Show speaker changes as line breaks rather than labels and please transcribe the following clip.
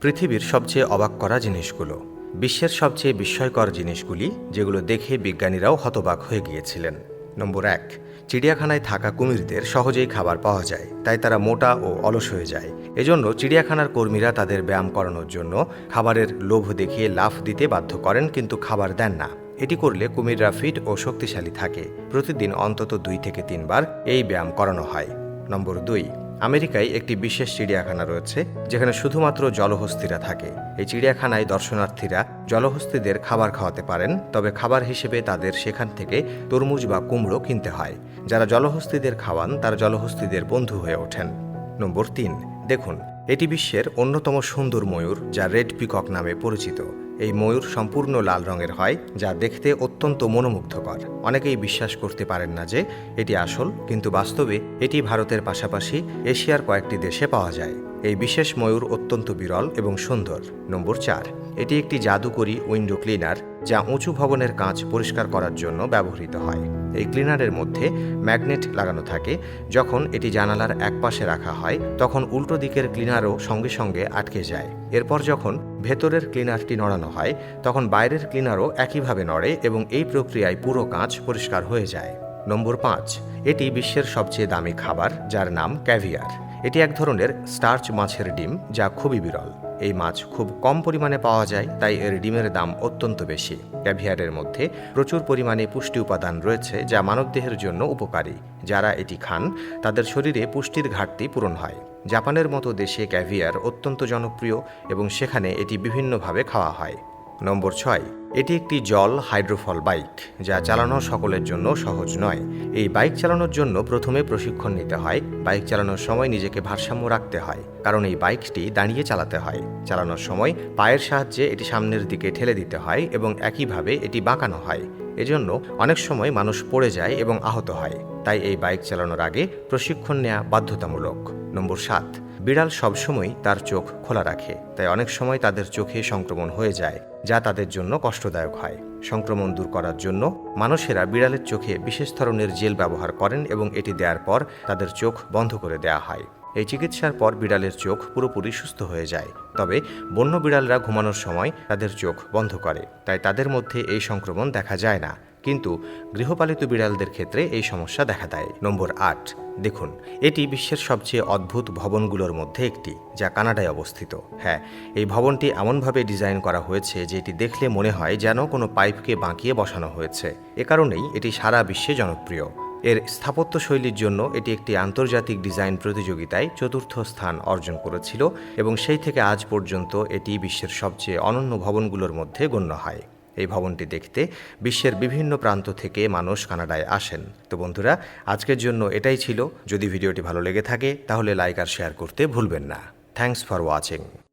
পৃথিবীর সবচেয়ে অবাক করা জিনিসগুলো। বিশ্বের সবচেয়ে বিস্ময়কর জিনিসগুলি, যেগুলো দেখে বিজ্ঞানীরাও হতবাক হয়ে গিয়েছিলেন। নম্বর এক, চিড়িয়াখানায় থাকা কুমিরদের সহজেই খাবার পাওয়া যায়, তাই তারা মোটা ও অলস হয়ে যায়। এজন্য চিড়িয়াখানার কর্মীরা তাদের ব্যায়াম করানোর জন্য খাবারের লোভ দেখিয়ে লাফ দিতে বাধ্য করেন, কিন্তু খাবার দেন না। এটি করলে কুমিররা ফিট ও শক্তিশালী থাকে। প্রতিদিন অন্তত দুই থেকে তিনবার এই ব্যায়াম করানো হয়। নম্বর দুই আমেরিকায় একটি বিশেষ চিড়িয়াখানা রয়েছে, যেখানে শুধুমাত্র জলহস্তিরা থাকে। এই চিড়িয়াখানায় দর্শনার্থীরা জলহস্তিদের খাবার খাওয়াতে পারেন, তবে খাবার হিসেবে তাদের সেখান থেকে তরমুজ বা কুমড়ো কিনতে হয়। যারা জলহস্তিদের খাওয়ান, তারা জলহস্তিদের বন্ধু হয়ে ওঠেন। নম্বর তিন, দেখুন, এটি বিশ্বের অন্যতম সুন্দর ময়ূর, যা রেড পিকক নামে পরিচিত। এই ময়ূর সম্পূর্ণ লাল রঙের হয়, যা দেখতে অত্যন্ত মনোমুগ্ধকর। অনেকেই বিশ্বাস করতে পারেন না যে এটি আসল, কিন্তু বাস্তবে এটি ভারতের পাশাপাশি এশিয়ার কয়েকটি দেশে পাওয়া যায়। এই বিশেষ ময়ূর অত্যন্ত বিরল এবং সুন্দর। নম্বর চার, এটি একটি জাদুকরী উইন্ডো ক্লিনার, যা উঁচু ভবনের কাঁচ পরিষ্কার করার জন্য ব্যবহৃত হয়। এই ক্লিনারের মধ্যে ম্যাগনেট লাগানো থাকে। যখন এটি জানালার একপাশে রাখা হয়, তখন উল্টো দিকের ক্লিনারও সঙ্গে সঙ্গে আটকে যায়। এরপর যখন ভেতরের ক্লিনারটি নড়ানো হয়, তখন বাইরের ক্লিনারও একইভাবে নড়ে এবং এই প্রক্রিয়ায় পুরো কাঁচ পরিষ্কার হয়ে যায়। নম্বর পাঁচ, এটি বিশ্বের সবচেয়ে দামি খাবার, যার নাম ক্যাভিয়ার। এটি এক ধরনের স্টার্চ মাছের ডিম, যা খুবই বিরল। এই মাছ খুব কম পরিমাণে পাওয়া যায়, তাই এর ডিমের দাম অত্যন্ত বেশি। ক্যাভিয়ারের মধ্যে প্রচুর পরিমাণে পুষ্টি উপাদান রয়েছে, যা মানবদেহের জন্য উপকারী। যারা এটি খান, তাদের শরীরে পুষ্টির ঘাটতি পূরণ হয়। জাপানের মতো দেশে ক্যাভিয়ার অত্যন্ত জনপ্রিয় এবং সেখানে এটি বিভিন্নভাবে খাওয়া হয়। নম্বর ছয় এটি একটি জল হাইড্রোফল বাইক, যা চালানো সকলের জন্য সহজ নয়। এই বাইক চালানোর জন্য প্রথমে প্রশিক্ষণ নিতে হয়। বাইক চালানোর সময় নিজেকে ভারসাম্য রাখতে হয়, কারণ এই বাইকটি দাঁড়িয়ে চালাতে হয়। চালানোর সময় পায়ের সাহায্যে এটি সামনের দিকে ঠেলে দিতে হয় এবং একইভাবে এটি বাঁকানো হয়। এজন্য অনেক সময় মানুষ পড়ে যায় এবং আহত হয়। তাই এই বাইক চালানোর আগে প্রশিক্ষণ নেওয়া বাধ্যতামূলক। নম্বর সাত, বিড়াল সবসময় তার চোখ খোলা রাখে, তাই অনেক সময় তাদের চোখে সংক্রমণ হয়ে যায়, যা তাদের জন্য কষ্টদায়ক হয়। সংক্রমণ দূর করার জন্য মানুষেরা বিড়ালের চোখে বিশেষ ধরনের জেল ব্যবহার করেন এবং এটি দেওয়ার পর তাদের চোখ বন্ধ করে দেওয়া হয়। এই চিকিৎসার পর বিড়ালের চোখ পুরোপুরি সুস্থ হয়ে যায়। তবে বন্য বিড়ালরা ঘুমানোর সময় তাদের চোখ বন্ধ করে, তাই তাদের মধ্যে এই সংক্রমণ দেখা যায় না। কিন্তু গৃহপালিত বিড়ালদের ক্ষেত্রে এই সমস্যা দেখা দেয়। নম্বর আট, দেখুন, এটি বিশ্বের সবচেয়ে অদ্ভুত ভবনগুলোর মধ্যে একটি, যা কানাডায় অবস্থিত। হ্যাঁ এই ভবনটি এমনভাবে ডিজাইন করা হয়েছে যে এটি দেখলে মনে হয় যেন কোনো পাইপকে বাঁকিয়ে বসানো হয়েছে। এ কারণেই এটি সারা বিশ্বে জনপ্রিয়। এর স্থাপত্য শৈলীর জন্য এটি একটি আন্তর্জাতিক ডিজাইন প্রতিযোগিতায় চতুর্থ স্থান অর্জন করেছিল এবং সেই থেকে আজ পর্যন্ত এটি বিশ্বের সবচেয়ে অনন্য ভবনগুলোর মধ্যে গণ্য হয়। এই ভবনটি দেখতে বিশ্বের বিভিন্ন প্রান্ত থেকে মানুষ কানাডায় আসেন। তো বন্ধুরা, আজকের জন্য এটাই ছিল। যদি ভিডিওটি ভালো লেগে থাকে, তাহলে লাইক আর শেয়ার করতে ভুলবেন না। Thanks for watching